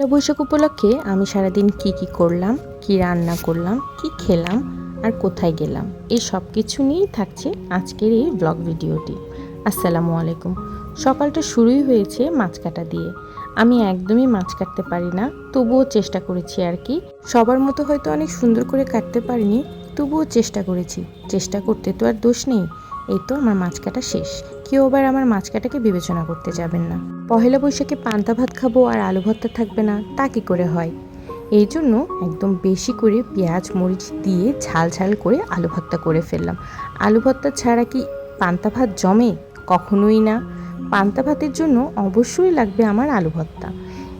পয়লা বৈশাখ উপলক্ষে আমি সারাদিন কি কি করলাম, কি রান্না করলাম, কি খেলাম আর কোথায় গেলাম, এই সব কিছু নিয়েই থাকছে আজকের এই ব্লগ ভিডিওটি। আসসালামু আলাইকুম। সকালটা শুরুই হয়েছে মাছ কাটা দিয়ে। আমি একদমই মাছ কাটতে পারি না, তবুও চেষ্টা করেছি আর কি। সবার মতো হয়তো অনেক সুন্দর করে কাটতে পারিনি, তবুও চেষ্টা করেছি। চেষ্টা করতে তো আর দোষ নেই। এই তো আমার মাছ কাটা শেষ। কেউ আবার আমার মাছ কাটাকে বিবেচনা করতে যাবেন না। পহেলা বৈশাখে পান্তা ভাত খাব আর আলু ভর্তা থাকবে না, তা কি করে হয়? এই জন্য একদম বেশি করে পেঁয়াজ, মরিচ দিয়ে ঝাল ঝাল করে আলু ভর্তা করে ফেললাম। আলু ভর্তা ছাড়া কি পান্তা ভাত জমে? কখনোই না। পান্তা ভাতের জন্য অবশ্যই লাগবে আমার আলু ভর্তা।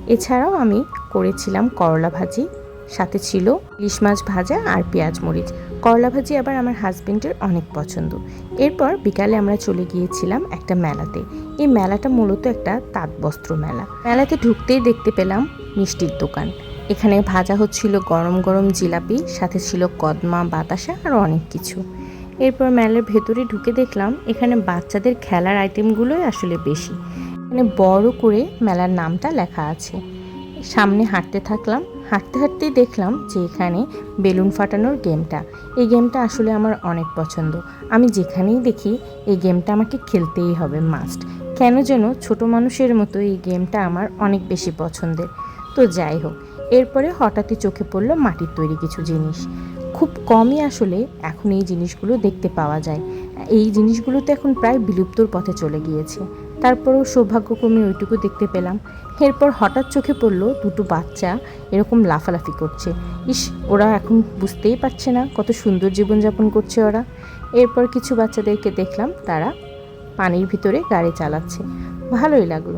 এছাড়াও আমি করেছিলাম করলা ভাজি। সাথে ছিল ইলিশ মাছ ভাজা আর পেঁয়াজ মরিচ। করলা ভাজি আবার আমার হাজবেন্ডের অনেক পছন্দ। এরপর বিকালে আমরা চলে গিয়েছিলাম একটা মেলাতে। এই মেলাটা মূলত একটা তাঁত বস্ত্র মেলা। মেলাতে ঢুকতেই দেখতে পেলাম মিষ্টির দোকান। এখানে ভাজা হচ্ছিল গরম গরম জিলাপি, সাথে ছিল কদমা, বাতাসা আর অনেক কিছু। এরপর মেলার ভেতরে ঢুকে দেখলাম এখানে বাচ্চাদের খেলার আইটেমগুলোই আসলে বেশি। এখানে বড় করে মেলার নামটা লেখা আছে। সামনে হাঁটতে থাকলাম। হাঁটতে হাঁটতেই দেখলাম যে এখানে বেলুন ফাটানোর গেমটা। এই গেমটা আসলে আমার অনেক পছন্দ। আমি যেখানেই দেখি এই গেমটা আমাকে খেলতেই হবে মাস্ট কেন যেন ছোট মানুষের মতো এই গেমটা আমার অনেক বেশি পছন্দের। তো যাই হোক, এরপরে হঠাৎই চোখে পড়ল মাটির তৈরি কিছু জিনিস। খুব কমই আসলে এখন এই জিনিসগুলো দেখতে পাওয়া যায়। এই জিনিসগুলো তো এখন প্রায় বিলুপ্তর পথে চলে গিয়েছে। তারপরেও সৌভাগ্যক্রমে ওইটুকু দেখতে পেলাম। এরপর হঠাৎ চোখে পড়ল দুটো বাচ্চা এরকম লাফালাফি করছে। ইস, ওরা এখন বুঝতেই পারছে না কত সুন্দর জীবনযাপন করছে ওরা। এরপর কিছু বাচ্চাদেরকে দেখলাম তারা পানির ভিতরে গাড়ি চালাচ্ছে। ভালোই লাগল।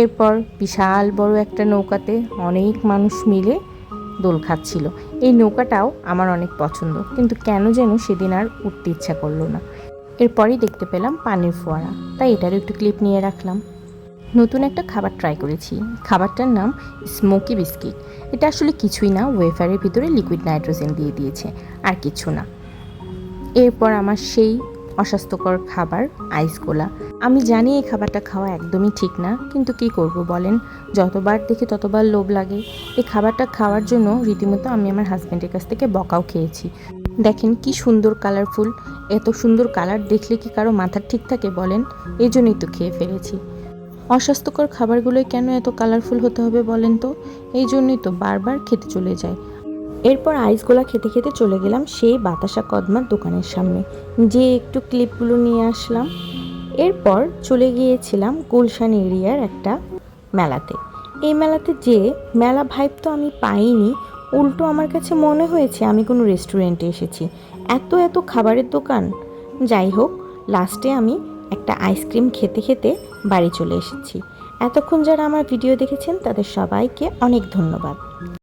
এরপর বিশাল বড় একটা নৌকাতে অনেক মানুষ মিলে দোল খাচ্ছিল। এই নৌকাটাও আমার অনেক পছন্দ, কিন্তু কেন যেন সেদিন আর উঠতে ইচ্ছা করল না। এরপরই দেখতে পেলাম পানির ফোয়ারা। তাই এটারও একটু ক্লিপ নিয়ে রাখলাম। নতুন একটা খাবার ট্রাই করেছি। খাবারটার নাম স্মোকি বিস্কিট এটা আসলে কিছুই না ওয়েফারের ভিতরে লিকুইড নাইট্রোজেন দিয়ে দিয়েছে, আর কিছু না। এরপর আমার সেই অস্বাস্থ্যকর খাবার আইস গোলা। আমি জানি এই খাবারটা খাওয়া একদমই ঠিক না, কিন্তু কি করব বলেন? যতবার দেখি ততবার লোভ লাগে। এই খাবারটা খাওয়ার জন্য রীতিমতো আমি আমার হাজব্যান্ডের কাছ থেকে বকাও খেয়েছি। দেখেন কি সুন্দর কালারফুল এত সুন্দর কালার দেখলে কি কারও মাথার ঠিক থাকে বলেন? এই জন্যই তো খেয়ে ফেলেছি। অস্বাস্থ্যকর খাবারগুলোই কেন এত কালারফুল হতে হবে বলেন তো? এই জন্যই তো বারবার খেতে চলে যায় এরপর আইসগোলা খেতে খেতে চলে গেলাম সেই বাতাসা কদমার দোকানের সামনে। যে একটু ক্লিপগুলো নিয়ে আসলাম। এরপর চলে গিয়েছিলাম গুলশান এরিয়ার একটা মেলাতে। এই মেলাতে যে মেলা ভাইব তো আমি পাইনি, উল্টো আমার কাছে মনে হয়েছে আমি কোনো রেস্টুরেন্টে এসেছি। এত এত খাবারের দোকান। যাই হোক লাস্টে আমি একটা আইসক্রিম খেতে খেতে বাড়ি চলে এসেছি। এতক্ষণ যারা আমার ভিডিও দেখেছেন, তাদের সবাইকে অনেক ধন্যবাদ।